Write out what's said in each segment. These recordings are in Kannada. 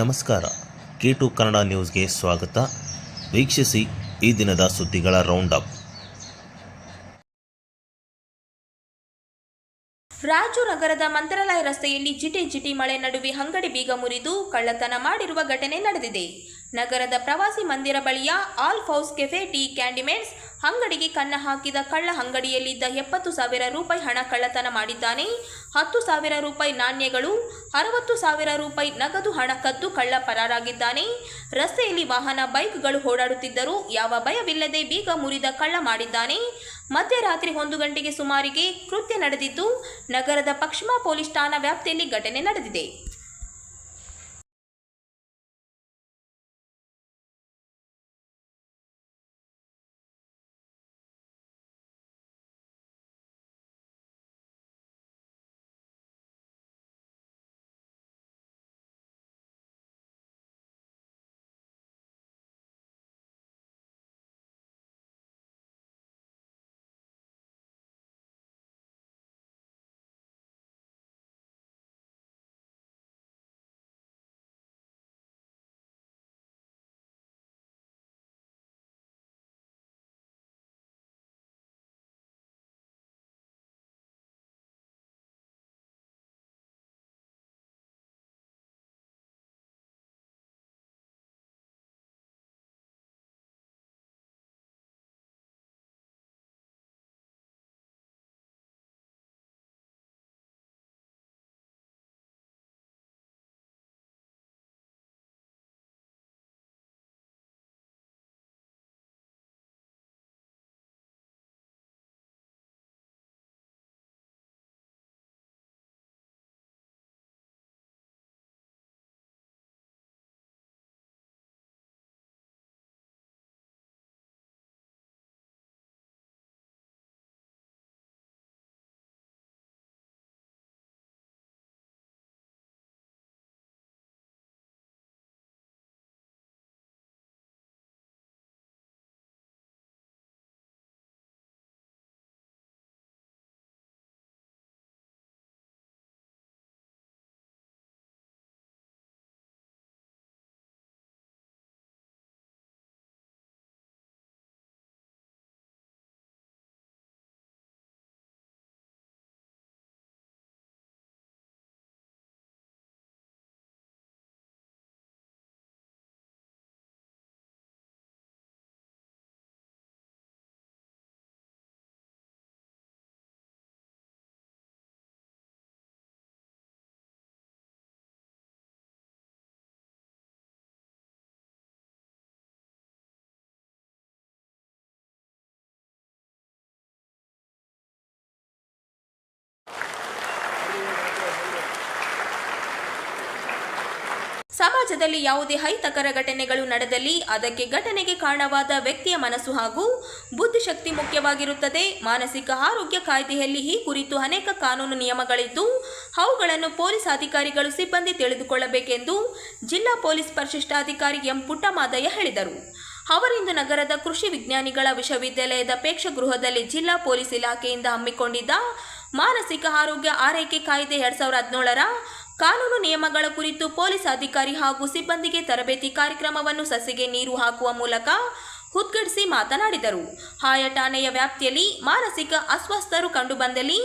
ನಮಸ್ಕಾರ. ಕೆ ಟು ಕನ್ನಡ ನ್ಯೂಸ್ಗೆ ಸ್ವಾಗತ. ವೀಕ್ಷಿಸಿ ಈ ದಿನದ ಸುದ್ದಿಗಳ ರೌಂಡ್ ಅಪ್ ರಾಜು ನಗರದ ಮಂತ್ರಾಲಯ ರಸ್ತೆಯಲ್ಲಿ ಜಿಟಿ ಜಿಟಿ ಮಳೆ ನಡುವೆ ಅಂಗಡಿ ಬೀಗ ಮುರಿದು ಕಳ್ಳತನ ಮಾಡಿರುವ ಘಟನೆ ನಡೆದಿದೆ. ನಗರದ ಪ್ರವಾಸಿ ಮಂದಿರ ಬಳಿಯ ಆಲ್ ಫೌಸ್ ಕೆಫೆ, ಟೀ ಕ್ಯಾಂಡಿಮೆಂಟ್ಸ್ ಅಂಗಡಿಗೆ ಕನ್ನ ಹಾಕಿದ ಕಳ್ಳ ಅಂಗಡಿಯಲ್ಲಿದ್ದ ಎಪ್ಪತ್ತು ಸಾವಿರ ರೂಪಾಯಿ ಹಣ ಕಳ್ಳತನ ಮಾಡಿದ್ದಾನೆ. ಹತ್ತು ಸಾವಿರ ರೂಪಾಯಿ ನಾಣ್ಯಗಳು, ಅರವತ್ತು ಸಾವಿರ ರೂಪಾಯಿ ನಗದು ಹಣ ಕದ್ದು ಕಳ್ಳ ಪರಾರಾಗಿದ್ದಾನೆ. ರಸ್ತೆಯಲ್ಲಿ ವಾಹನ, ಬೈಕ್ಗಳು ಓಡಾಡುತ್ತಿದ್ದರೂ ಯಾವ ಭಯವಿಲ್ಲದೆ ಬೀಗ ಮುರಿದ ಕಳ್ಳ ಮಾಡಿದ್ದಾನೆ. ಮಧ್ಯರಾತ್ರಿ ಒಂದು ಗಂಟೆಗೆ ಸುಮಾರಿಗೆ ಕೃತ್ಯ ನಡೆದಿದ್ದು, ನಗರದ ಪಶ್ಚಿಮ ಪೊಲೀಸ್ ಠಾಣಾ ವ್ಯಾಪ್ತಿಯಲ್ಲಿ ಘಟನೆ ನಡೆದಿದೆ. ಸಮಾಜದಲ್ಲಿ ಯಾವುದೇ ಹೈತಕರ ಘಟನೆಗಳು ನಡೆದಲ್ಲಿ ಅದಕ್ಕೆ ಘಟನೆಗೆ ಕಾರಣವಾದ ವ್ಯಕ್ತಿಯ ಮನಸ್ಸು ಹಾಗೂ ಬುದ್ಧಿಶಕ್ತಿ ಮುಖ್ಯವಾಗಿರುತ್ತದೆ. ಮಾನಸಿಕ ಆರೋಗ್ಯ ಕಾಯ್ದೆಯಲ್ಲಿ ಈ ಕುರಿತು ಅನೇಕ ಕಾನೂನು ನಿಯಮಗಳಿದ್ದು, ಅವುಗಳನ್ನು ಪೊಲೀಸ್ ಅಧಿಕಾರಿಗಳು ಸಿಬ್ಬಂದಿ ತಿಳಿದುಕೊಳ್ಳಬೇಕೆಂದು ಜಿಲ್ಲಾ ಪೊಲೀಸ್ ಪರಿಶಿಷ್ಟಾಧಿಕಾರಿ ಎಂ. ಪುಟ್ಟಮಾದಯ್ಯ ಹೇಳಿದರು. ಅವರಿಂದು ನಗರದ ಕೃಷಿ ವಿಜ್ಞಾನಿಗಳ ವಿಶ್ವವಿದ್ಯಾಲಯದ ಪ್ರೇಕ್ಷಗೃಹದಲ್ಲಿ ಜಿಲ್ಲಾ ಪೊಲೀಸ್ ಇಲಾಖೆಯಿಂದ ಹಮ್ಮಿಕೊಂಡಿದ್ದ ಮಾನಸಿಕ ಆರೋಗ್ಯ ಆರೈಕೆ ಕಾಯ್ದೆ ಎರಡ್ ಸಾವಿರದ ಹದಿನೇಳರ ಕಾನೂನು ನಿಯಮಗಳ ಕುರಿತು ಪೊಲೀಸ್ ಅಧಿಕಾರಿ ಹಾಗೂ ಸಿಬ್ಬಂದಿಗೆ ತರಬೇತಿ ಕಾರ್ಯಕ್ರಮವನ್ನು ಸಸಿಗೆ ನೀರು ಹಾಕುವ ಮೂಲಕ ಉದ್ಘಾಟಿಸಿ ಮಾತನಾಡಿದರು. ಆಯಾ ಠಾಣೆಯ ವ್ಯಾಪ್ತಿಯಲ್ಲಿ ಮಾನಸಿಕ ಅಸ್ವಸ್ಥರು ಕಂಡುಬಂದಲ್ಲಿ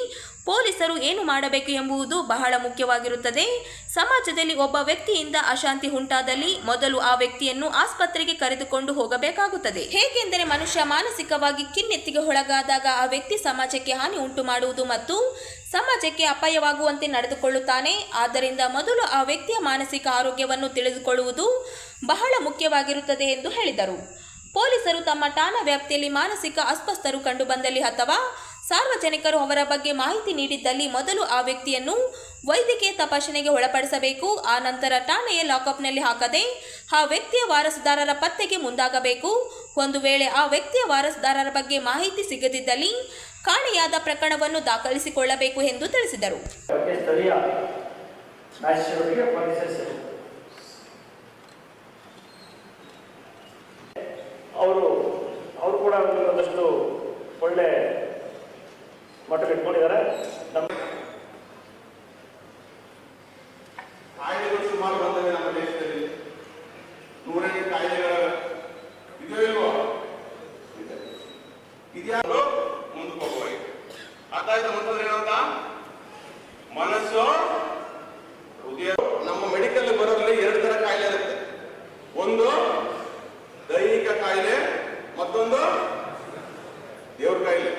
ಪೊಲೀಸರು ಏನು ಮಾಡಬೇಕು ಎಂಬುದು ಬಹಳ ಮುಖ್ಯವಾಗಿರುತ್ತದೆ. ಸಮಾಜದಲ್ಲಿ ಒಬ್ಬ ವ್ಯಕ್ತಿಯಿಂದ ಅಶಾಂತಿ ಉಂಟಾದಲ್ಲಿ ಮೊದಲು ಆ ವ್ಯಕ್ತಿಯನ್ನು ಆಸ್ಪತ್ರೆಗೆ ಕರೆದುಕೊಂಡು ಹೋಗಬೇಕಾಗುತ್ತದೆ. ಹೇಗೆಂದರೆ ಮನುಷ್ಯ ಮಾನಸಿಕವಾಗಿ ಕಿನ್ನೆತ್ತಿಗೆ ಒಳಗಾದಾಗ ಆ ವ್ಯಕ್ತಿ ಸಮಾಜಕ್ಕೆ ಹಾನಿ ಉಂಟು ಮಾಡುವುದು ಮತ್ತು ಸಮಾಜಕ್ಕೆ ಅಪಾಯವಾಗುವಂತೆ ನಡೆದುಕೊಳ್ಳುತ್ತಾನೆ. ಆದ್ದರಿಂದ ಮೊದಲು ಆ ವ್ಯಕ್ತಿಯ ಮಾನಸಿಕ ಆರೋಗ್ಯವನ್ನು ತಿಳಿದುಕೊಳ್ಳುವುದು ಬಹಳ ಮುಖ್ಯವಾಗಿರುತ್ತದೆ ಎಂದು ಹೇಳಿದರು. ಪೊಲೀಸರು ತಮ್ಮ ಠಾಣಾ ವ್ಯಾಪ್ತಿಯಲ್ಲಿ ಮಾನಸಿಕ ಅಸ್ವಸ್ಥರು ಕಂಡುಬಂದಲ್ಲಿ ಅಥವಾ ಸಾರ್ವಜನಿಕರು ಅವರ ಬಗ್ಗೆ ಮಾಹಿತಿ ನೀಡಿದ್ದಲ್ಲಿ ಮೊದಲು ಆ ವ್ಯಕ್ತಿಯನ್ನು ವೈದ್ಯಕೀಯ ತಪಾಸಣೆಗೆ ಒಳಪಡಿಸಬೇಕು. ಆ ನಂತರ ಠಾಣೆಯ ಲಾಕಪ್ನಲ್ಲಿ ಹಾಕದೆ ಆ ವ್ಯಕ್ತಿಯ ವಾರಸುದಾರರ ಪತ್ತೆಗೆ ಮುಂದಾಗಬೇಕು. ಒಂದು ವೇಳೆ ಆ ವ್ಯಕ್ತಿಯ ವಾರಸುದಾರರ ಬಗ್ಗೆ ಮಾಹಿತಿ ಸಿಗದಿದ್ದಲ್ಲಿ ಕಾಣೆಯಾದ ಪ್ರಕರಣವನ್ನು ದಾಖಲಿಸಿಕೊಳ್ಳಬೇಕು ಎಂದು ತಿಳಿಸಿದರು. ಒಳ್ಳೆ ಮಟ್ಟಕ್ಕೆ ಇಟ್ಕೊಂಡಿದ್ದಾರೆ. ನಮ್ಮ ಕಾಯ್ದೆಗಳು ಸುಮಾರು ಬಂದವೆ ನಮ್ಮ ದೇಶದಲ್ಲಿ. ನೂರನೇ ಕಾಯಿಲೆಗಳು ಇದೋ ಇಲ್ವೋ? ಇದ್ಯಾರು ಮುಂದಕ್ಕೆ ಹೋಗಬೇಕು ಅರ್ಥ ಆಯ್ತು ಮುಂದೆ ಏನಂತ ಮನಸ್ಸು, ಹೃದಯ. ನಮ್ಮ ಮೆಡಿಕಲ್ ಬರೋದ್ರಲ್ಲಿ ಎರಡು ತರ ಕಾಯಿಲೆ ಇರುತ್ತೆ. ಒಂದು ದೈಹಿಕ ಕಾಯಿಲೆ ಮತ್ತೊಂದು ದೇವ್ರ ಕಾಯಿಲೆ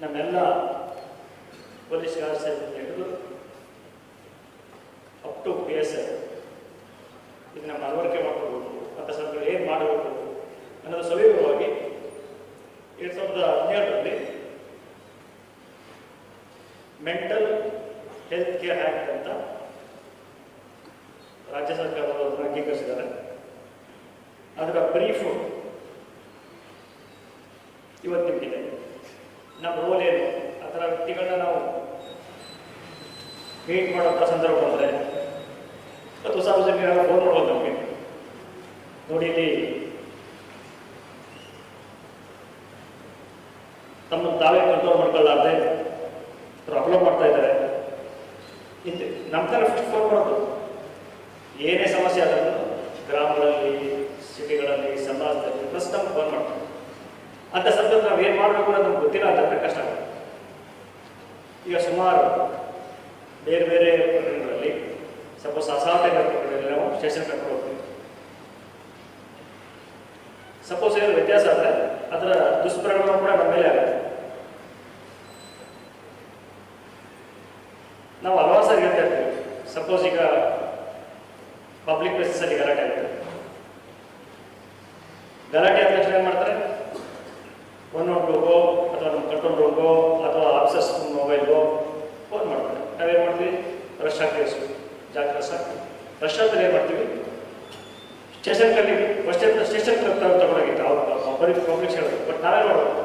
ನಮ್ಮೆಲ್ಲ ಪೊಲೀಸ್ ವ್ಯವಸ್ಥೆ ಹಿಡಿದು ಅಪ್ ಟು ಪಿ ಎಸ್ ಇದನ್ನ ಮನವರಿಕೆ ಮಾಡ್ಕೋಬೇಕು ಅಥವಾ ಸರ್ಕಾರ ಏನು ಮಾಡಬೇಕು ಅನ್ನೋದು ಸವಿವರವಾಗಿ ಎರಡು ಸಾವಿರದ ಹದಿನೇಳರಲ್ಲಿ ಮೆಂಟಲ್ ಹೆಲ್ತ್ ಕೇರ್ ಆ್ಯಕ್ಟ್ ಅಂತ ರಾಜ್ಯ ಸರ್ಕಾರದವರು ಅಂಗೀಕರಿಸಿದ್ದಾರೆ. ಅದರ ಬ್ರೀಫು ಇವತ್ತು ನಿಮಗಿದೆ. ನಮ್ಮ ರೋಲ್ ಏನು ಆ ಥರ ವ್ಯಕ್ತಿಗಳನ್ನ ನಾವು ಮೀಟ್ ಮಾಡೋಂಥ ಸಂದರ್ಭ ಬಂದರೆ ಮತ್ತು ಸಾರ್ವಜನಿಕರು ಫೋನ್ ಮಾಡ್ಬೋದು ನಮಗೆ. ನೋಡಿ ಇಲ್ಲಿ ತಮ್ಮನ್ನು ತಾವೇ ಕಂಟ್ರೋಲ್ ಮಾಡ್ಕೊಳ್ಳಾರ್ದೆ ಪ್ರಾಬ್ಲಮ್ ಮಾಡ್ತಾ ಇದ್ದಾರೆ. ಇಂತ ನಮ್ಮ ಥರ ಫಸ್ಟ್ ಫೋನ್ ಮಾಡೋದು. ಏನೇ ಸಮಸ್ಯೆ ಆದರೂ ಗ್ರಾಮಗಳಲ್ಲಿ ಸಿಟಿಗಳಲ್ಲಿ ಸಮಾಜದಲ್ಲಿ ಫಸ್ಟ್ ನಮ್ಗೆ ಫೋನ್ ಮಾಡ್ತಾರೆ. ಅಂತ ಸಂದರ್ಭ ನಾವು ಏನು ಮಾಡಬೇಕು ಅನ್ನೋದು ನಮ್ಗೆ ಗೊತ್ತಿಲ್ಲ ಅಂತಂದ್ರೆ ಕಷ್ಟ ಆಗುತ್ತೆ. ಈಗ ಸುಮಾರು ಬೇರೆ ಬೇರೆ ಪ್ರಕರಣಗಳಲ್ಲಿ ಸಪೋಸ್ ಅಸಾಧ್ಯ ನಾವು ಸ್ಟೇಷನ್ ಕರ್ಕೊಂಡು ಹೋಗ್ತೀವಿ. ಸಪೋಸ್ ಏನು ವ್ಯತ್ಯಾಸ ಆದರೆ, ಅದರ ದುಷ್ಪರಿಣಾಮ ಕೂಡ ನಮ್ಮ ಮೇಲೆ ಆಗುತ್ತೆ. ನಾವು ಹಲವಾರು ಸಾರಿ ಹೇಳ್ತಾ ಇರ್ತೀವಿ. ಸಪೋಸ್ ಈಗ ಪಬ್ಲಿಕ್ ಪ್ಲೇಸಸ್ಸಲ್ಲಿ ಗಲಾಟೆ ಆಗುತ್ತೆ. ಗಲಾಟೆ ಆದ ತಕ್ಷಣ ಏನು ಮಾಡ್ತಾರೆ ಒನ್ ಟೂಗೋ ಅಥವಾ ನಮ್ಮ ಕಂಟ್ರೋಲ್ ರೂಮ್ಗೋ ಅಥವಾ ಆಫೀಸರ್ಸ್ ಮೊಬೈಲ್ಗೋ ಫೋನ್ ಮಾಡ್ತಾರೆ ನಾವೇನು ಮಾಡ್ತೀವಿ ರಶ್ ಹಾಕಿ ಜಾಗ್ರಸ ರಶ್ ಆದ್ಮೇಲೆ ಏನು ಮಾಡ್ತೀವಿ ಸ್ಟೇಷನ್ ಕಲ್ಲಿ ಫಸ್ಟ್ ಸ್ಟೇಷನ್ ತಗೊಂಡೋಗಿತ್ತು ಅವ್ರು ಪಬ್ಲಿಕ್ ಹೇಳೋದು ಬಟ್ ನಾವೇ ಮಾಡೋದು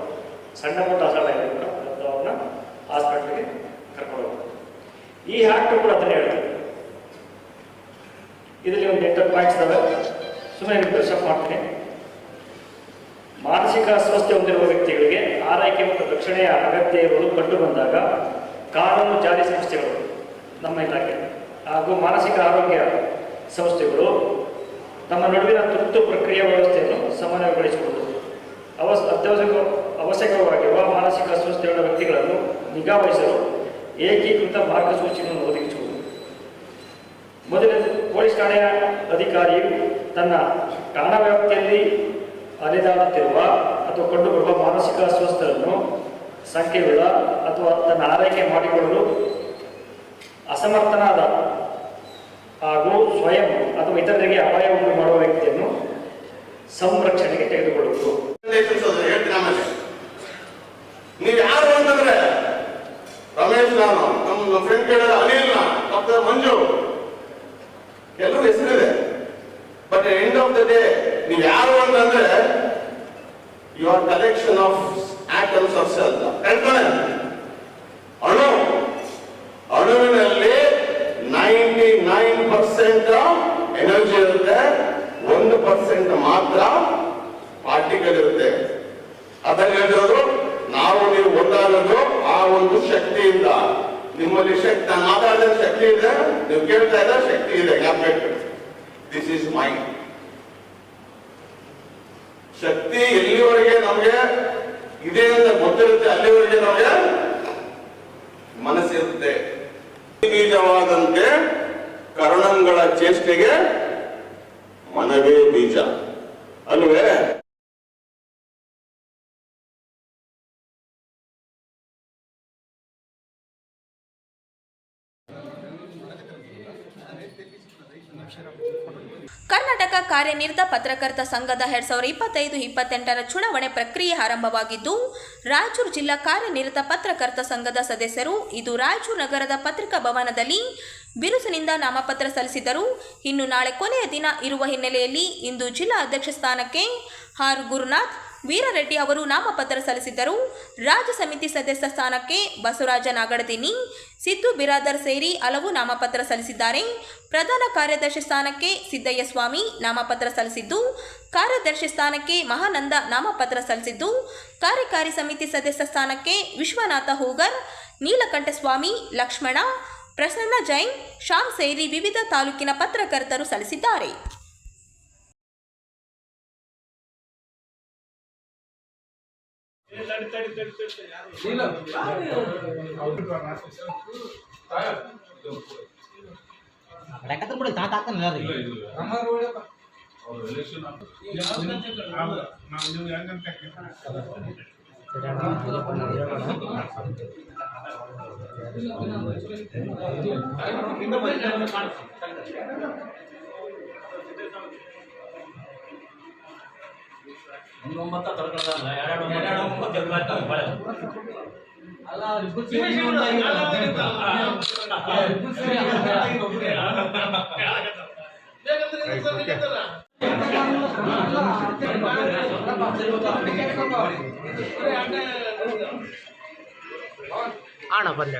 ಸಣ್ಣ ಪುಟ್ಟ ಅಸಾಲ ಇದೆ ಕೂಡ ಅವ್ರನ್ನ ಹಾಸ್ಪಿಟ್ಲಿಗೆ ಕರ್ಕೊಂಡು ಈ ಆ್ಯಕ್ಟು ಕೂಡ ಅದನ್ನೇ ಹೇಳ್ತೀವಿ ಇದರಲ್ಲಿ ಒಂದು ಎಂಟರ್ ಪಾಯಿಂಟ್ಸ್ ಇದಾವೆ ಸುಮ್ಮನೆ ನಿಮ್ಗೆ ಬ್ರಷಪ್ ಮಾಡ್ತೀನಿ ಮಾನಸಿಕ ಅಸ್ವಸ್ಥೆ ಹೊಂದಿರುವ ವ್ಯಕ್ತಿಗಳಿಗೆ ಆರೈಕೆ ಮತ್ತು ರಕ್ಷಣೆಯ ಅಗತ್ಯ ಇರುವುದು ಕಂಡು ಬಂದಾಗ ಕಾನೂನು ಜಾರಿ ಸಂಸ್ಥೆಗಳು, ನಮ್ಮ ಇಲಾಖೆ ಹಾಗೂ ಮಾನಸಿಕ ಆರೋಗ್ಯ ಸಂಸ್ಥೆಗಳು ತಮ್ಮ ನಡುವಿನ ತುರ್ತು ಪ್ರಕ್ರಿಯೆ ವ್ಯವಸ್ಥೆಯನ್ನು ಸಮನ್ವಯಗೊಳಿಸಿಕೊಳ್ಳುವುದು ಅವಸ್, ಅತ್ಯವಶ್ಯಕ, ಅವಶ್ಯಕವಾಗಿರುವ ಮಾನಸಿಕ ಅಸ್ವಸ್ಥೆಗಳ ವ್ಯಕ್ತಿಗಳನ್ನು ನಿಗಾವಹಿಸಲು ಏಕೀಕೃತ ಮಾರ್ಗಸೂಚಿಯನ್ನು ಒದಗಿಸುವುದು. ಮೊದಲ ಪೊಲೀಸ್ ಠಾಣೆಯ ಅಧಿಕಾರಿಯು ತನ್ನ ಠಾಣಾ ವ್ಯಾಪ್ತಿಯಲ್ಲಿ ಅಲೆದಾಡುತ್ತಿರುವ ಅಥವಾ ಕಂಡುಬರುವ ಮಾನಸಿಕ ಅಸ್ವಸ್ಥರನ್ನು ಸಂಖ್ಯೆಯುಳ್ಳ ಅಥವಾ ತನ್ನ ಆರೈಕೆ ಮಾಡಿಕೊಳ್ಳಲು ಅಸಮರ್ಥನಾದ ಹಾಗೂ ಸ್ವಯಂ ಅಥವಾ ಇತರರಿಗೆ ಅಪಾಯ ಉಂಟು ಮಾಡುವ ವ್ಯಕ್ತಿಯನ್ನು ಸಂರಕ್ಷಣೆಗೆ ತೆಗೆದುಕೊಳ್ಳುವುದು. ನೀವು ಯಾರು ಅಂತಂದ್ರೆ ರಮೇಶ್ ನಾನು, ನಮ್ಮ ಫ್ರೆಂಡ್ ಕೇಳಿದ ಅನಿಲ್ ಮಂಜು. ಎಲ್ಲರೂ ಹೆಸರಿದೆ. But end of the day ನೀವು ಯಾರು ಅಂತಂದ್ರೆ you collection of atoms of cell ಅಣು. ಅಣುವಿನಲ್ಲಿ ನೈಂಟಿ ನೈನ್ ಪರ್ಸೆಂಟ್ ಎನರ್ಜಿ ಇರುತ್ತೆ, ಒಂದು ಪರ್ಸೆಂಟ್ ಮಾತ್ರ ಪಾರ್ಟಿಕಲ್ ಇರುತ್ತೆ. ಅದನ್ನ ಹೇಳಿದ್ರು ನಾವು ನೀವು ಒಂದಾಗೋದು ಆ ಒಂದು ಶಕ್ತಿಯಿಂದ. ನಿಮ್ಮಲ್ಲಿ ಶಕ್ತಿ, ನಾನು ಮಾತಾಡಿದ ಶಕ್ತಿ ಇದೆ, ನೀವು ಕೇಳ್ತಾ ಇದ್ದ ಶಕ್ತಿ ಇದೆ ಗ್ಯಾಪ್ ದಿಸ್ ಇಸ್ ಮೈಂಡ್ ಶಕ್ತಿ ಎಲ್ಲಿವರೆಗೆ ನಮಗೆ ಇದೆ ಅಂತ ಗೊತ್ತಿರುತ್ತೆ, ಅಲ್ಲಿವರೆಗೆ ನಮಗೆ ಮನಸ್ಸಿರುತ್ತೆ. ಬೀಜವಾದಂತೆ ಕರ್ಣಂಗಳ ಚೇಷ್ಟೆಗೆ ಮನವೇ ಬೀಜ. ಅಲ್ವೇ ಕರ್ನಾಟಕ ಕಾರ್ಯನಿರತ ಪತ್ರಕರ್ತ ಸಂಘದ ಎರಡ್ ಸಾವಿರದ ಇಪ್ಪತ್ತೈದು, ಇಪ್ಪತ್ತೆಂಟರ ಚುನಾವಣೆ ಪ್ರಕ್ರಿಯೆ ಆರಂಭವಾಗಿದ್ದು, ರಾಯಚೂರು ಜಿಲ್ಲಾ ಕಾರ್ಯನಿರತ ಪತ್ರಕರ್ತ ಸಂಘದ ಸದಸ್ಯರು ಇದು ರಾಯಚೂರು ನಗರದ ಪತ್ರಿಕಾ ಭವನದಲ್ಲಿ ಬಿರುಸಿನಿಂದ ನಾಮಪತ್ರ ಸಲ್ಲಿಸಿದರು ಇನ್ನು ನಾಳೆ ಕೊನೆಯ ದಿನ ಇರುವ ಹಿನ್ನೆಲೆಯಲ್ಲಿ ಇಂದು ಜಿಲ್ಲಾ ಅಧ್ಯಕ್ಷ ಸ್ಥಾನಕ್ಕೆ ಆರ್ ಗುರುನಾಥ್ ವೀರರೆಡ್ಡಿ ಅವರು ನಾಮಪತ್ರ ಸಲ್ಲಿಸಿದ್ದರು. ರಾಜ್ಯ ಸಮಿತಿ ಸದಸ್ಯ ಸ್ಥಾನಕ್ಕೆ ಬಸವರಾಜ ನಾಗಡದಿನಿ ಸಿದ್ದು ಬಿರಾದರ್ ಸೇರಿ ಹಲವು ನಾಮಪತ್ರ ಸಲ್ಲಿಸಿದ್ದಾರೆ. ಪ್ರಧಾನ ಕಾರ್ಯದರ್ಶಿ ಸ್ಥಾನಕ್ಕೆ ಸಿದ್ದಯ್ಯ ಸ್ವಾಮಿ ನಾಮಪತ್ರ ಸಲ್ಲಿಸಿದ್ದು, ಕಾರ್ಯದರ್ಶಿ ಸ್ಥಾನಕ್ಕೆ ಮಹಾನಂದ ನಾಮಪತ್ರ ಸಲ್ಲಿಸಿದ್ದು, ಕಾರ್ಯಕಾರಿ ಸಮಿತಿ ಸದಸ್ಯ ಸ್ಥಾನಕ್ಕೆ ವಿಶ್ವನಾಥ ಹೂಗರ್, ನೀಲಕಂಠಸ್ವಾಮಿ, ಲಕ್ಷ್ಮಣ, ಪ್ರಸನ್ನ ಜೈನ್ ಶಾಮ್ ಸೇರಿ ವಿವಿಧ ತಾಲೂಕಿನ ಪತ್ರಕರ್ತರು ಸಲ್ಲಿಸಿದ್ದಾರೆ. ಲೆಕ್ಕ ಬಿಡಿ ತಾತ ಹಾಕ್ತಾನೆ ರೀ ಅಲ್ಲ ಅವ್ರಿಬ್ರು ಸೇರಿ ಅಣ್ಣ ಬಂದೆ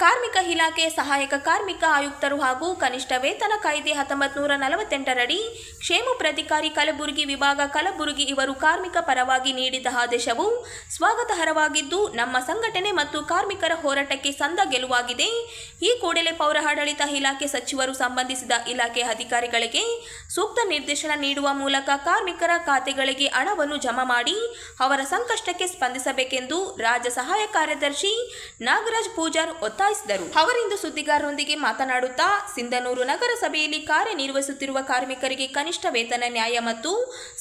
ಕಾರ್ಮಿಕ ಇಲಾಖೆ ಸಹಾಯಕ ಕಾರ್ಮಿಕ ಆಯುಕ್ತರು ಹಾಗೂ ಕನಿಷ್ಠ ವೇತನ ಕಾಯ್ದೆ ಹತ್ತೊಂಬತ್ತು ನೂರ ನಲವತ್ತೆಂಟರಡಿ ಕ್ಷೇಮ ಪ್ರಾಧಿಕಾರಿ ಕಲಬುರಗಿ ವಿಭಾಗ ಕಲಬುರಗಿ ಇವರು ಕಾರ್ಮಿಕ ಪರವಾಗಿ ನೀಡಿದ ಆದೇಶವು ಸ್ವಾಗತಾರ್ಹವಾಗಿದ್ದು ನಮ್ಮ ಸಂಘಟನೆ ಮತ್ತು ಕಾರ್ಮಿಕರ ಹೋರಾಟಕ್ಕೆ ಸಂದ ಗೆಲುವಾಗಿದೆ. ಈ ಕೂಡಲೇ ಪೌರಾಡಳಿತ ಇಲಾಖೆ ಸಚಿವರು ಸಂಬಂಧಿಸಿದ ಇಲಾಖೆ ಅಧಿಕಾರಿಗಳಿಗೆ ಸೂಕ್ತ ನಿರ್ದೇಶನ ನೀಡುವ ಮೂಲಕ ಕಾರ್ಮಿಕರ ಖಾತೆಗಳಿಗೆ ಹಣವನ್ನು ಜಮಾ ಮಾಡಿ ಅವರ ಸಂಕಷ್ಟಕ್ಕೆ ಸ್ಪಂದಿಸಬೇಕೆಂದು ರಾಜ್ಯ ಸಹಾಯ ಕಾರ್ಯದರ್ಶಿ ನಾಗರಾಜ್ ಪೂಜಾರ್ ಒತ್ತಾಯಿಸಿದರು. ಅವರಿಂದು ಸುದ್ದಿಗಾರರೊಂದಿಗೆ ಮಾತನಾಡುತ್ತಾ, ಸಿಂಧನೂರು ನಗರಸಭೆಯಲ್ಲಿ ಕಾರ್ಯನಿರ್ವಹಿಸುತ್ತಿರುವ ಕಾರ್ಮಿಕರಿಗೆ ಕನಿಷ್ಠ ವೇತನ ನ್ಯಾಯ ಮತ್ತು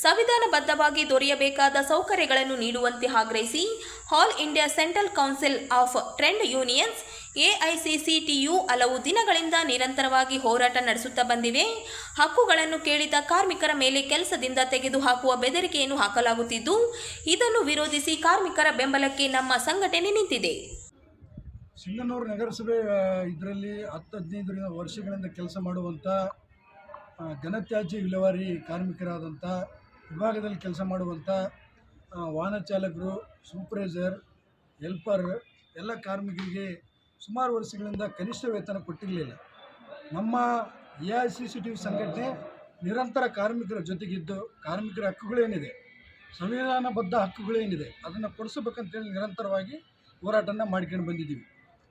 ಸಂವಿಧಾನಬದ್ಧವಾಗಿ ದೊರೆಯಬೇಕಾದ ಸೌಕರ್ಯಗಳನ್ನು ನೀಡುವಂತೆ ಆಗ್ರಹಿಸಿ, all India central council of trade unions, AICCTU ಹಲವು ದಿನಗಳಿಂದ ನಿರಂತರವಾಗಿ ಹೋರಾಟ ನಡೆಸುತ್ತಾ ಬಂದಿವೆ. ಹಕ್ಕುಗಳನ್ನು ಕೇಳಿದ ಕಾರ್ಮಿಕರ ಮೇಲೆ ಕೆಲಸದಿಂದ ತೆಗೆದುಹಾಕುವ ಬೆದರಿಕೆಯನ್ನು ಹಾಕಲಾಗುತ್ತಿದ್ದು, ಇದನ್ನು ವಿರೋಧಿಸಿ ಕಾರ್ಮಿಕರ ಬೆಂಬಲಕ್ಕೆ ನಮ್ಮ ಸಂಘಟನೆ ನಿಂತಿದೆ. ಸಿಂಗನೂರು ನಗರಸಭೆ ಇದರಲ್ಲಿ ಹತ್ತು ಹದಿನೈದರಿಂದ ವರ್ಷಗಳಿಂದ ಕೆಲಸ ಮಾಡುವಂಥ ಘನತ್ಯಾಜ್ಯ ವಿಲೇವಾರಿ ಕಾರ್ಮಿಕರಾದಂಥ ವಿಭಾಗದಲ್ಲಿ ಕೆಲಸ ಮಾಡುವಂಥ ವಾಹನ ಚಾಲಕರು, ಸೂಪರ್ವೈಸರ್, ಹೆಲ್ಪರ್ ಎಲ್ಲ ಕಾರ್ಮಿಕರಿಗೆ ಸುಮಾರು ವರ್ಷಗಳಿಂದ ಕನಿಷ್ಠ ವೇತನ ಕೊಟ್ಟಿರಲಿಲ್ಲ. ನಮ್ಮ ಎ ಐ ಸಿ ಸಿ ಸಂಘಟನೆ ನಿರಂತರ ಕಾರ್ಮಿಕರ ಜೊತೆಗಿದ್ದು ಕಾರ್ಮಿಕರ ಹಕ್ಕುಗಳೇನಿದೆ ಸಂವಿಧಾನಬದ್ಧ ಹಕ್ಕುಗಳೇನಿದೆ ಅದನ್ನು ಕೊಡಿಸಬೇಕಂತೇಳಿ ನಿರಂತರವಾಗಿ ಹೋರಾಟನ ಮಾಡ್ಕೊಂಡು ಬಂದಿದ್ದೀವಿ.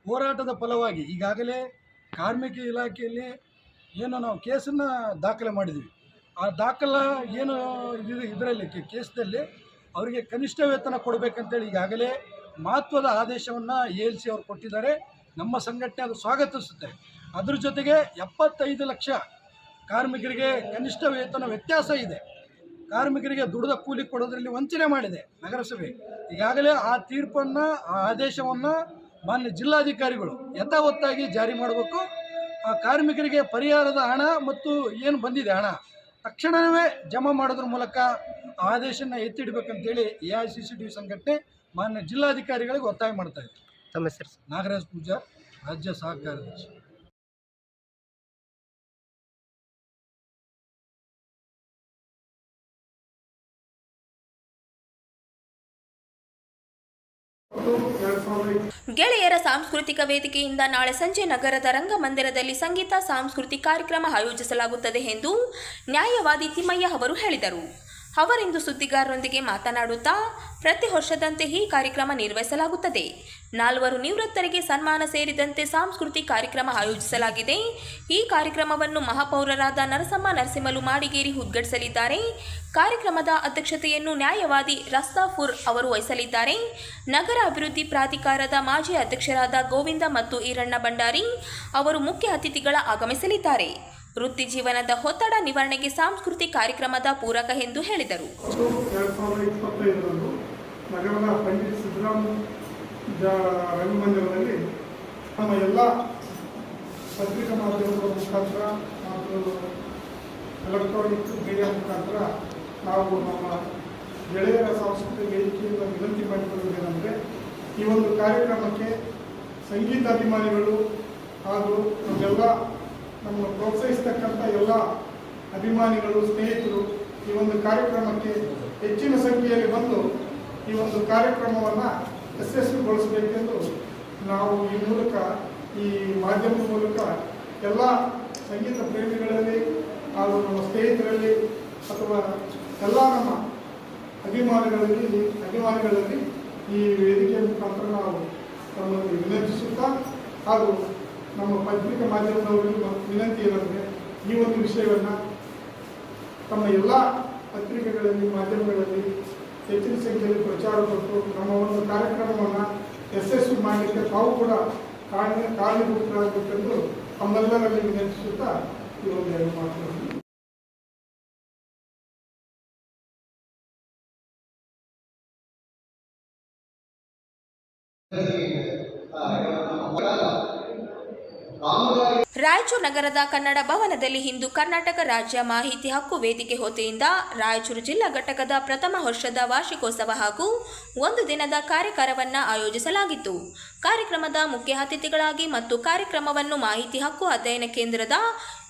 ಹೋರಾಟದ ಫಲವಾಗಿ ಈಗಾಗಲೇ ಕಾರ್ಮಿಕ ಇಲಾಖೆಯಲ್ಲಿ ಏನು ನಾವು ಕೇಸನ್ನು ದಾಖಲೆ ಮಾಡಿದ್ದೀವಿ ಆ ದಾಖಲ ಏನು ಇದು ಇದರಲ್ಲಿ ಕೇಸ್ದಲ್ಲಿ ಅವರಿಗೆ ಕನಿಷ್ಠ ವೇತನ ಕೊಡಬೇಕಂತೇಳಿ ಈಗಾಗಲೇ ಮಹತ್ವದ ಆದೇಶವನ್ನು ಎ ಎಲ್ ಸಿ ಅವರು ಕೊಟ್ಟಿದ್ದಾರೆ. ನಮ್ಮ ಸಂಘಟನೆ ಅದು ಸ್ವಾಗತಿಸುತ್ತೆ. ಅದ್ರ ಜೊತೆಗೆ ಎಪ್ಪತ್ತೈದು ಲಕ್ಷ ಕಾರ್ಮಿಕರಿಗೆ ಕನಿಷ್ಠ ವೇತನ ವ್ಯತ್ಯಾಸ ಇದೆ. ಕಾರ್ಮಿಕರಿಗೆ ದುಡಿದ ಕೂಲಿ ಕೊಡೋದ್ರಲ್ಲಿ ವಂಚನೆ ಮಾಡಿದೆ ನಗರಸಭೆ. ಈಗಾಗಲೇ ಆ ತೀರ್ಪನ್ನು, ಆ ಆದೇಶವನ್ನು ಮಾನ್ಯ ಜಿಲ್ಲಾಧಿಕಾರಿಗಳು ಯಥಾವತ್ತಾಗಿ ಜಾರಿ ಮಾಡಬೇಕು. ಆ ಕಾರ್ಮಿಕರಿಗೆ ಪರಿಹಾರದ ಹಣ ಮತ್ತು ಏನು ಬಂದಿದೆ ಹಣ ತಕ್ಷಣವೇ ಜಮಾ ಮಾಡೋದ್ರ ಮೂಲಕ ಆ ಆದೇಶನ ಎತ್ತಿಡಬೇಕಂತೇಳಿ A I C C T ಸಂಘಟನೆ ಮಾನ್ಯ ಜಿಲ್ಲಾಧಿಕಾರಿಗಳಿಗೆ ಒತ್ತಾಯ ಮಾಡ್ತಾ ಇದೆ. ತಮ್ಮ ಹೆಸರು ಸರ್? ನಾಗರಾಜ್ ಪೂಜಾರ್ ರಾಜ್ಯ ಸಹ ಕಾರ್ಯದರ್ಶಿ ಗೆಳೆಯರ ಸಾಂಸ್ಕೃತಿಕ ವೇದಿಕೆಯಿಂದ ನಾಳೆ ಸಂಜೆ ನಗರದ ರಂಗಮಂದಿರದಲ್ಲಿ ಸಂಗೀತ ಸಾಂಸ್ಕೃತಿಕ ಕಾರ್ಯಕ್ರಮ ಆಯೋಜಿಸಲಾಗುತ್ತದೆ ಎಂದು ನ್ಯಾಯವಾದಿ ತಿಮ್ಮಯ್ಯ ಅವರು ಹೇಳಿದರು. ಅವರಿಂದು ಸುದ್ದಿಗಾರರೊಂದಿಗೆ ಮಾತನಾಡುತ್ತಾ, ಪ್ರತಿ ವರ್ಷದಂತೆ ಈ ಕಾರ್ಯಕ್ರಮ ನಿರ್ವಹಿಸಲಾಗುತ್ತದೆ. ನಾಲ್ವರು ನಿವೃತ್ತರಿಗೆ ಸನ್ಮಾನ ಸೇರಿದಂತೆ ಸಾಂಸ್ಕೃತಿಕ ಕಾರ್ಯಕ್ರಮ ಆಯೋಜಿಸಲಾಗಿದೆ. ಈ ಕಾರ್ಯಕ್ರಮವನ್ನು ಮಹಾಪೌರರಾದ ನರಸಮ್ಮ ನರಸಿಂಹಲು ಮಾಡಿಗೇರಿ ಉದ್ಘಾಟಿಸಲಿದ್ದಾರೆ. ಕಾರ್ಯಕ್ರಮದ ಅಧ್ಯಕ್ಷತೆಯನ್ನು ನ್ಯಾಯವಾದಿ ರಸ್ತಾಫುರ್ ಅವರು ವಹಿಸಲಿದ್ದಾರೆ. ನಗರ ಅಭಿವೃದ್ಧಿ ಪ್ರಾಧಿಕಾರದ ಮಾಜಿ ಅಧ್ಯಕ್ಷರಾದ ಗೋವಿಂದ ಮತ್ತು ಈರಣ್ಣ ಭಂಡಾರಿ ಅವರು ಮುಖ್ಯ ಅತಿಥಿಗಳ ಆಗಮಿಸಲಿದ್ದಾರೆ. ವೃತ್ತಿ ಜೀವನದ ಒತ್ತಡ ನಿವಾರಣೆಗೆ ಸಾಂಸ್ಕೃತಿಕ ಕಾರ್ಯಕ್ರಮದ ಪೂರಕ ಎಂದು ಹೇಳಿದರು. ನಗರದ ಪಂಡಿತ್ ಸಿದ್ದರಾಮ ಜ ರಂಗಮಂದಿರದಲ್ಲಿ ನಮ್ಮ ಎಲ್ಲ ಪತ್ರಿಕಾ ಮಾಧ್ಯಮಗಳ ಮುಖಾಂತರ ಮತ್ತು ಎಲೆಕ್ಟ್ರಾನಿಕ್ ಮೀಡಿಯಾ ಮುಖಾಂತರ ನಾವು ನಮ್ಮ ಗೆಳೆಯರ ಸಾಂಸ್ಕೃತಿಕ ವೇದಿಕೆಯಿಂದ ವಿನಂತಿ ಮಾಡಿಕೊಳ್ಳುವುದೇನೆಂದರೆ, ಈ ಒಂದು ಕಾರ್ಯಕ್ರಮಕ್ಕೆ ಸಂಗೀತ ಅಭಿಮಾನಿಗಳು ಹಾಗೂ ನಮ್ಮೆಲ್ಲ ನಮ್ಮನ್ನು ಪ್ರೋತ್ಸಾಹಿಸ್ತಕ್ಕಂಥ ಎಲ್ಲ ಅಭಿಮಾನಿಗಳು, ಸ್ನೇಹಿತರು ಈ ಒಂದು ಕಾರ್ಯಕ್ರಮಕ್ಕೆ ಹೆಚ್ಚಿನ ಸಂಖ್ಯೆಯಲ್ಲಿ ಬಂದು ಈ ಒಂದು ಕಾರ್ಯಕ್ರಮವನ್ನು ಯಶಸ್ವಿಗೊಳಿಸಬೇಕೆಂದು ನಾವು ಈ ಮೂಲಕ, ಈ ಮಾಧ್ಯಮದ ಮೂಲಕ ಎಲ್ಲ ಸಂಗೀತ ಪ್ರೇಮಿಗಳಲ್ಲಿ ಹಾಗೂ ನಮ್ಮ ಸ್ನೇಹಿತರಲ್ಲಿ ಅಥವಾ ಎಲ್ಲ ನಮ್ಮ ಅಭಿಮಾನಿಗಳಲ್ಲಿ ಅಭಿಮಾನಿಗಳಲ್ಲಿ ಈ ವೇದಿಕೆಯ ಮುಖಾಂತರ ನಾವು ತಮ್ಮಲ್ಲಿ ವಿನಂತಿಸುತ್ತಾ ಹಾಗೂ ನಮ್ಮ ಪತ್ರಿಕೆ ಮಾಧ್ಯಮದವರಿಗೆ ವಿನಂತಿ ಏನಂದರೆ ಈ ಒಂದು ವಿಷಯವನ್ನು ತಮ್ಮ ಎಲ್ಲ ಪತ್ರಿಕೆಗಳಲ್ಲಿ, ಮಾಧ್ಯಮಗಳಲ್ಲಿ ಹೆಚ್ಚಿನ ಸಂಖ್ಯೆಯಲ್ಲಿ ಪ್ರಚಾರ ಕೊಟ್ಟು ನಮ್ಮ ಒಂದು ಕಾರ್ಯಕ್ರಮವನ್ನು ಯಶಸ್ವಿ ಮಾಡಲಿಕ್ಕೆ ತಾವು ಕೂಡ ಕಾರಣ ಕಾರಣೀಭೂತರಾಗಬೇಕೆಂದು ತಮ್ಮೆಲ್ಲರಲ್ಲಿ ವಿನಂತಿಸುತ್ತಾ ಈ ಒಂದು ರಾಯಚೂರು ನಗರದ ಕನ್ನಡ ಭವನದಲ್ಲಿ ಇಂದು ಕರ್ನಾಟಕ ರಾಜ್ಯ ಮಾಹಿತಿ ಹಕ್ಕು ವೇದಿಕೆ ಹೊತೆಯಿಂದ ರಾಯಚೂರು ಜಿಲ್ಲಾ ಘಟಕದ ಪ್ರಥಮ ವರ್ಷದ ವಾರ್ಷಿಕೋತ್ಸವ ಹಾಗೂ ಒಂದು ದಿನದ ಕಾರ್ಯಕ್ರಮವನ್ನು ಆಯೋಜಿಸಲಾಗಿತ್ತು. ಕಾರ್ಯಕ್ರಮದ ಮುಖ್ಯ ಅತಿಥಿಗಳಾಗಿ ಮತ್ತು ಕಾರ್ಯಕ್ರಮವನ್ನು ಮಾಹಿತಿ ಹಕ್ಕು ಅಧ್ಯಯನ ಕೇಂದ್ರದ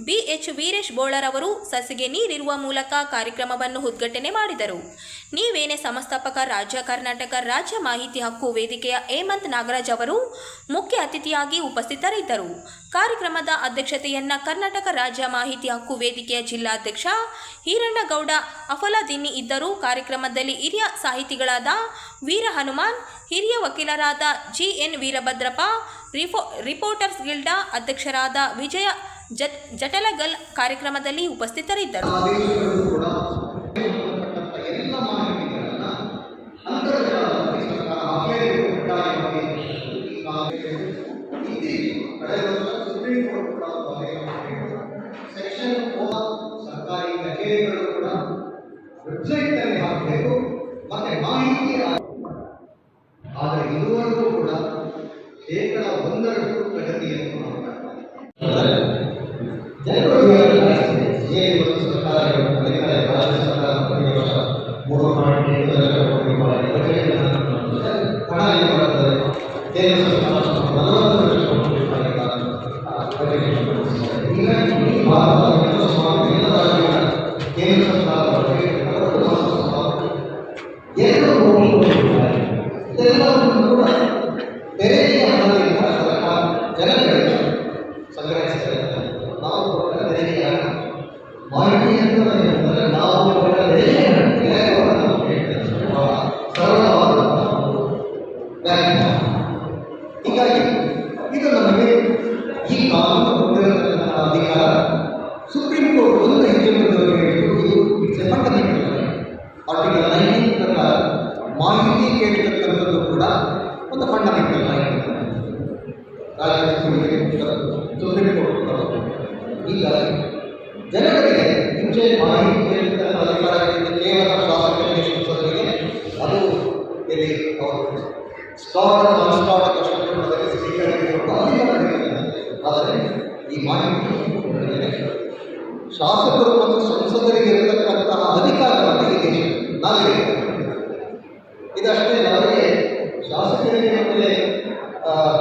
ಬಿಎಚ್ ವೀರೇಶ್ ಬೋಳರ್ ಅವರು ಸಸಿಗೆ ನೀರಿರುವ ಮೂಲಕ ಕಾರ್ಯಕ್ರಮವನ್ನು ಉದ್ಘಾಟನೆ ಮಾಡಿದರು. ನೀವೇನೆ ಸಂಸ್ಥಾಪಕ ರಾಜ್ಯ ಕರ್ನಾಟಕ ರಾಜ್ಯ ಮಾಹಿತಿ ಹಕ್ಕು ವೇದಿಕೆಯ ಹೇಮಂತ್ ನಾಗರಾಜ್ ಅವರು ಮುಖ್ಯ ಅತಿಥಿಯಾಗಿ ಉಪಸ್ಥಿತರಿದ್ದರು. ಕಾರ್ಯಕ್ರಮದ ಅಧ್ಯಕ್ಷತೆಯನ್ನ ಕರ್ನಾಟಕ ರಾಜ್ಯ ಮಾಹಿತಿ ಹಕ್ಕು ವೇದಿಕೆಯ ಜಿಲ್ಲಾಧ್ಯಕ್ಷ ಹೀರಣ್ಣಗೌಡ ಅಫಲದಿನ್ನಿ ಇದ್ದರು. ಕಾರ್ಯಕ್ರಮದಲ್ಲಿ ಹಿರಿಯ ಸಾಹಿತಿಗಳಾದ ವೀರ ಹನುಮಾನ್, ಹಿರಿಯ ವಕೀಲರಾದ ಜಿ ಎನ್ ವೀರಭದ್ರಪ್ಪ ರಿಪೋ ರಿಪೋರ್ಟರ್ಸ್ ಗಿಲ್ಡಾ ಅಧ್ಯಕ್ಷರಾದ ವಿಜಯ ಜಟ್, ಜಟಲಗಲ್ ಕಾರ್ಯಕ್ರಮದಲ್ಲಿ ಉಪಸ್ಥಿತರಿದ್ದರು.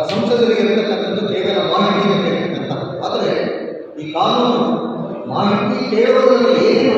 ಸಂಸದರಿಗೆ ಇರತಕ್ಕಂಥದ್ದು ಕೇವಲ ಮಾಹಿತಿ ಅಂತ ಆದರೆ ಈ ಕಾನೂನು ಮಾಹಿತಿ ಕೇಳುವುದರಲ್ಲಿ ಏನು